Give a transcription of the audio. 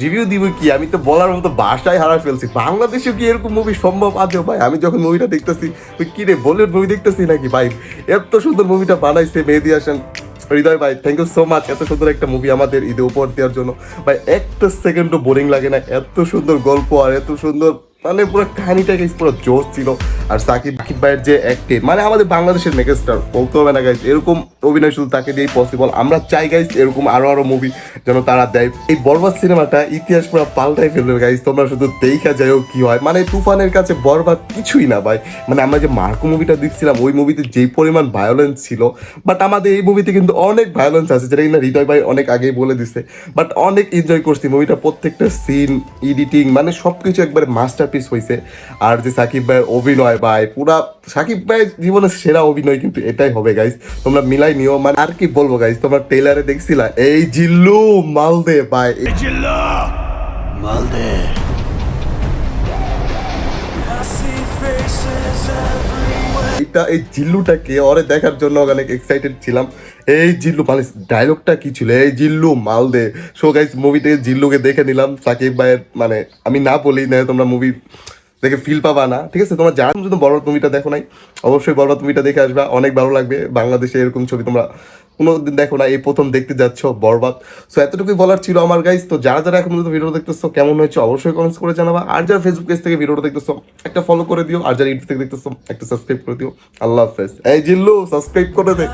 Review দিব কি? আমি তো বলার মতো বাসায় হারা ফেলছি। বাংলাদেশেও কি এরকম মুভি সম্ভব? আদেও ভাই, আমি যখন মুভিটা দেখতেছি কি রে বলিউড মুভি দেখতেছি নাকি? ভাই, এত সুন্দর মুভিটা বানাইছে মেহেদি হাসান। হৃদয় ভাই থ্যাংক ইউ সো মাচ এত সুন্দর একটা মুভি আমাদের ঈদে উপহার দেওয়ার জন্য। ভাই, একটা সেকেন্ডও বোরিং লাগে না। এত সুন্দর গল্প আর এত সুন্দর মানে পুরো কাহিনীটা গাইস পুরো জোশ ছিল। আর সাকিব সাকিব ভাইয়ের যে অ্যাক্টিভ মানে আমাদের বাংলাদেশের মেগাস্টার বলতে হবে না গাইস এরকম অভিনয় শুধু তাকে দিয়েই পসিবল আমরা চাই গাইস এরকম আরও আরও মুভি যেন তারা দেয়। এই বরবাদ সিনেমাটা ইতিহাস পুরো পাল্টাই ফেলবে গাইস তোমরা শুধু দেখা যাও কি হয়। মানে তুফানের কাছে বরবাদ কিছুই না, ভাই। মানে আমরা যে মার্কো মুভিটা দেখছিলাম, ওই মুভিতে যেই পরিমাণ ভায়োলেন্স ছিল বাট আমাদের এই মুভিতে কিন্তু অনেক ভায়োলেন্স আছে, যেটা কিনা হৃদয় ভাই অনেক আগেই বলে দিছে। বাট অনেক এনজয় করছি মুভিটা প্রত্যেকটা সিন এডিটিং মানে সবকিছু একবারে মাস্টারপিস হয়েছে আর যে সাকিব ভাইয়ের অভিনয় ভাই পুরা সাকিব ভাইয়ের জীবনের সেরা অভিনয় কিন্তু এটাই হবে গাইস তোমরা মিলাই নিও মানে আর কি বলব গাইস তোমরা টেইলারে দেখছিলা? এই জিল্লু মালদে ভাই। এই মালদে। এটা এই জিল্লুটাকে ওরে দেখার জন্য অনেক এক্সাইটেড ছিলাম। এই জিল্লু মানে ডায়লগটা কি ছিল? এই জিল্লু মাল দে সো গাইস মুভিতে জিল্লুকে দেখে নিলাম সাকিব ভাইয়ের মানে আমি না বলি না তোমরা মুভি দেখে ফিল পাবা না, ঠিক আছে? তোমরা যারা যদি বড় মুভিটা দেখো নাই, অবশ্যই বড় মুভিটা দেখে আসবা, অনেক ভালো লাগবে। বাংলাদেশে এরকম ছবি তোমরা কোনোদিন দেখো না, এই প্রথম দেখতে যাচ্ছ, বরবাদ। সো এতটুকুই বলার ছিল আমার গাইস তো যারা যারা এখন ভিডিও দেখতেছো, কেমন হয়েছে অবশ্যই কমেন্টস করে জানাবা। আর যারা ফেসবুক পেজ থেকে ভিডিওটা দেখতেছো, একটা ফলো করে দিও। আর যারা ইউটিউব থেকে দেখতেছো, একটা সাবস্ক্রাইব করে দিও। আল্লাহ হাফেজ। এই জিল্লু সাবস্ক্রাইব করে দে।